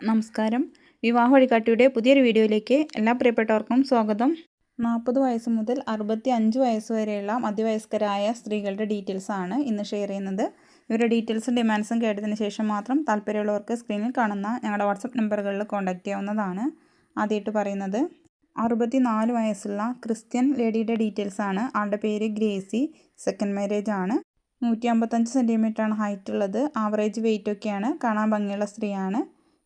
നമസ്കാരം. വിവാഹ വഴികാട്ടിയുടെ പുതിയൊരു വീഡിയോയിലേക്ക് എല്ലാ പ്രിയപ്പെട്ടവർക്കും സ്വാഗതം. നാൽപ്പത് വയസ്സ് മുതൽ അറുപത്തി അഞ്ച് വയസ്സ് വരെയുള്ള മധ്യവയസ്കരായ സ്ത്രീകളുടെ ഡീറ്റെയിൽസ് ആണ് ഇന്ന് ഷെയർ ചെയ്യുന്നത്. ഇവരുടെ ഡീറ്റെയിൽസും ഡിമാൻഡ്സും കേട്ടതിന് ശേഷം മാത്രം താല്പര്യമുള്ളവർക്ക് സ്ക്രീനിൽ കാണുന്ന ഞങ്ങളുടെ വാട്സപ്പ് നമ്പറുകളിൽ കോൺടാക്റ്റ് ചെയ്യാവുന്നതാണ്. ആദ്യമായിട്ട് പറയുന്നത് അറുപത്തി നാല് വയസ്സുള്ള ക്രിസ്ത്യൻ ലേഡിയുടെ ഡീറ്റെയിൽസ് ആണ്. ആളുടെ പേര് ഗ്രേസി സെക്കൻഡ് മാരേജ് ആണ്. നൂറ്റി അമ്പത്തഞ്ച് സെന്റിമീറ്ററാണ് ഹൈറ്റ് ഉള്ളത് ആവറേജ് വെയിറ്റ് ഒക്കെയാണ്. കാണാൻ ഭംഗിയുള്ള സ്ത്രീയാണ്.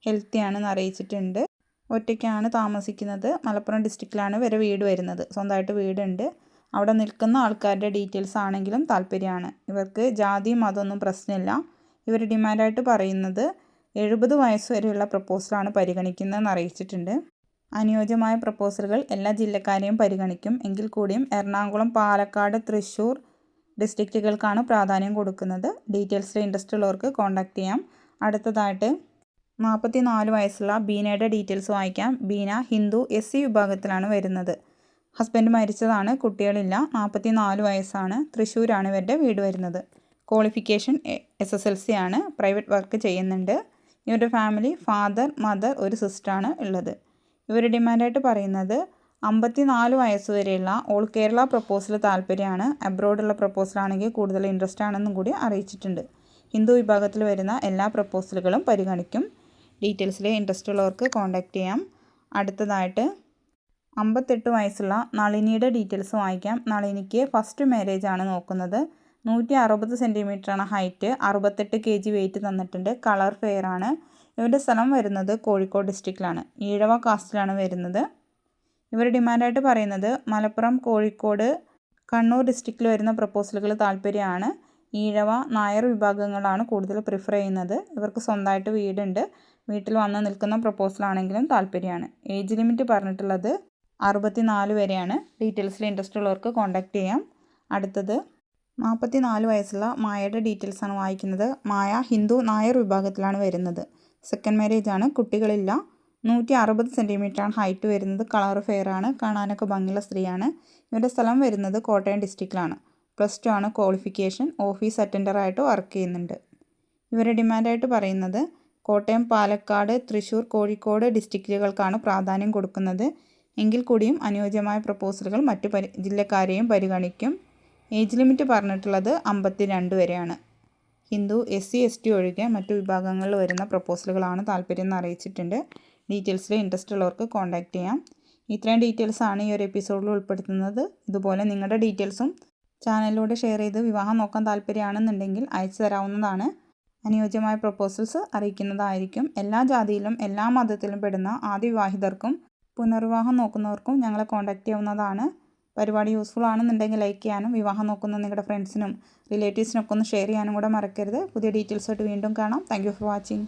ഹെൽത്തി ആണെന്ന് അറിയിച്ചിട്ടുണ്ട്. ഒറ്റയ്ക്കാണ് താമസിക്കുന്നത്. മലപ്പുറം ഡിസ്ട്രിക്റ്റിലാണ് വരെ വീട് വരുന്നത്. സ്വന്തമായിട്ട് വീടുണ്ട്. അവിടെ നിൽക്കുന്ന ആൾക്കാരുടെ ഡീറ്റെയിൽസ് ആണെങ്കിലും താല്പര്യമാണ്. ഇവർക്ക് ജാതി മതമൊന്നും പ്രശ്നമില്ല. ഇവർ ഡിമാൻഡായിട്ട് പറയുന്നത് എഴുപത് വയസ്സ് വരെയുള്ള പ്രപ്പോസലാണ് പരിഗണിക്കുന്നതെന്ന് അറിയിച്ചിട്ടുണ്ട്. അനുയോജ്യമായ പ്രപ്പോസലുകൾ എല്ലാ ജില്ലക്കാരെയും പരിഗണിക്കും. എങ്കിൽ കൂടിയും എറണാകുളം പാലക്കാട് തൃശ്ശൂർ ഡിസ്ട്രിക്റ്റുകൾക്കാണ് പ്രാധാന്യം കൊടുക്കുന്നത്. ഡീറ്റെയിൽസിൽ ഇൻട്രസ്റ്റ് ഉള്ളവർക്ക് കോൺടാക്റ്റ് ചെയ്യാം. അടുത്തതായിട്ട് നാൽപ്പത്തി നാല് വയസ്സുള്ള ബീനയുടെ ഡീറ്റെയിൽസ് വായിക്കാം. ബീന ഹിന്ദു എസ് സി വിഭാഗത്തിലാണ് വരുന്നത്. ഹസ്ബൻഡ് മരിച്ചതാണ് കുട്ടികളില്ല. നാൽപ്പത്തി നാല് വയസ്സാണ് തൃശ്ശൂരാണ് ഇവരുടെ വീട് വരുന്നത്. Qualification S S L C ആണ് പ്രൈവറ്റ് വർക്ക് ചെയ്യുന്നുണ്ട്. ഇവരുടെ ഫാമിലി ഫാദർ മദർ ഒരു സിസ്റ്ററാണ് ഉള്ളത്. ഇവർ ഡിമാൻഡായിട്ട് പറയുന്നത് അമ്പത്തി നാല് വയസ്സ് വരെയുള്ള ഓൾ കേരള പ്രപ്പോസൽ താല്പര്യമാണ്. അബ്രോഡുള്ള പ്രപ്പോസലാണെങ്കിൽ കൂടുതൽ ഇൻട്രസ്റ്റ് ആണെന്നും കൂടി അറിയിച്ചിട്ടുണ്ട്. ഹിന്ദു വിഭാഗത്തിൽ വരുന്ന എല്ലാ പ്രപ്പോസലുകളും പരിഗണിക്കും. ഡീറ്റെയിൽസിൽ ഇൻട്രസ്റ്റ് ഉള്ളവർക്ക് കോൺടാക്റ്റ് ചെയ്യാം. അടുത്തതായിട്ട് അമ്പത്തെട്ട് വയസ്സുള്ള നളിനിയുടെ ഡീറ്റെയിൽസ് വായിക്കാം. നളിനിക്ക് ഫസ്റ്റ് മാരേജ് ആണ് നോക്കുന്നത്. നൂറ്റി അറുപത് സെന്റിമീറ്ററാണ് ഹൈറ്റ് അറുപത്തെട്ട് കെ ജി വെയിറ്റ് തന്നിട്ടുണ്ട്. കളർ ഫെയർ ആണ്. ഇവരുടെ സ്ഥലം വരുന്നത് കോഴിക്കോട് ഡിസ്ട്രിക്റ്റിലാണ് ഈഴവ കാസ്റ്റിലാണ് വരുന്നത്. ഇവർ ഡിമാൻഡായിട്ട് പറയുന്നത് മലപ്പുറം കോഴിക്കോട് കണ്ണൂർ ഡിസ്ട്രിക്റ്റിൽ വരുന്ന പ്രപ്പോസലുകൾ താല്പര്യമാണ്. ഈഴവ നായർ വിഭാഗങ്ങളാണ് കൂടുതൽ പ്രിഫർ ചെയ്യുന്നത്. ഇവർക്ക് സ്വന്തമായിട്ട് വീടുണ്ട്. വീട്ടിൽ വന്ന് നിൽക്കുന്ന പ്രപ്പോസലാണെങ്കിലും താല്പര്യമാണ്. ഏജ് ലിമിറ്റ് പറഞ്ഞിട്ടുള്ളത് അറുപത്തി നാല് വരെയാണ് ഡീറ്റെയിൽസിൽ ഇൻട്രസ്റ്റ് ഉള്ളവർക്ക് കോൺടാക്ട് ചെയ്യാം. അടുത്തത് നാൽപ്പത്തി നാല് വയസ്സുള്ള മായയുടെ ഡീറ്റെയിൽസാണ് വായിക്കുന്നത്. മായ ഹിന്ദു നായർ വിഭാഗത്തിലാണ് വരുന്നത്. സെക്കൻഡ് മാരേജ് ആണ്. കുട്ടികളില്ല. നൂറ്റി അറുപത് സെന്റിമീറ്ററാണ് ഹൈറ്റ് വരുന്നത്. കളർ ഫെയർ ആണ്. കാണാനൊക്കെ ഭംഗിയുള്ള സ്ത്രീയാണ്. ഇവരുടെ സ്ഥലം വരുന്നത് കോട്ടയം ഡിസ്ട്രിക്റ്റിലാണ് പ്ലസ് ടു ആണ് ക്വാളിഫിക്കേഷൻ ഓഫീസ് അറ്റൻഡറായിട്ട് വർക്ക് ചെയ്യുന്നുണ്ട്. ഇവരുടെ ഡിമാൻഡായിട്ട് പറയുന്നത് കോട്ടയം പാലക്കാട് തൃശ്ശൂർ കോഴിക്കോട് ഡിസ്ട്രിക്റ്റുകൾക്കാണ് പ്രാധാന്യം കൊടുക്കുന്നത്. എങ്കിൽ കൂടിയും അനുയോജ്യമായ പ്രപ്പോസലുകൾ മറ്റു പരി ജില്ലക്കാരെയും പരിഗണിക്കും. ഏജ് ലിമിറ്റ് പറഞ്ഞിട്ടുള്ളത് അമ്പത്തി രണ്ട് വരെയാണ്. Hindu S C S T ഒഴികെ മറ്റു വിഭാഗങ്ങളിൽ വരുന്ന പ്രപ്പോസലുകളാണ് താല്പര്യം എന്ന് അറിയിച്ചിട്ടുണ്ട്. ഡീറ്റെയിൽസിൽ ഇൻട്രസ്റ്റ് ഉള്ളവർക്ക് കോൺടാക്റ്റ് ചെയ്യാം. ഇത്രയും ഡീറ്റെയിൽസാണ് ഈ ഒരു എപ്പിസോഡിൽ ഉൾപ്പെടുത്തുന്നത്. ഇതുപോലെ നിങ്ങളുടെ ഡീറ്റെയിൽസും ചാനലിലൂടെ ഷെയർ ചെയ്ത് വിവാഹം നോക്കാൻ താല്പര്യമാണെന്നുണ്ടെങ്കിൽ അയച്ചു തരാവുന്നതാണ്. അനുയോജ്യമായ പ്രപ്പോസൽസ് അറിയിക്കുന്നതായിരിക്കും. എല്ലാ ജാതിയിലും എല്ലാ മതത്തിലും പെടുന്ന ആദ്യ വിവാഹിതർക്കും പുനർവിവാഹം നോക്കുന്നവർക്കും ഞങ്ങളെ കോൺടാക്റ്റ് ചെയ്യാവുന്നതാണ്. പരിപാടി യൂസ്ഫുൾ ആണെന്നുണ്ടെങ്കിൽ ലൈക്ക് ചെയ്യാനും വിവാഹം നോക്കുന്ന നിങ്ങളുടെ ഫ്രണ്ട്സിനും റിലേറ്റീവ്സിനൊക്കെ ഒന്ന് ഷെയർ ചെയ്യാനും കൂടെ മറക്കരുത്. പുതിയ ഡീറ്റെയിൽസായിട്ട് വീണ്ടും കാണാം. Thank for watching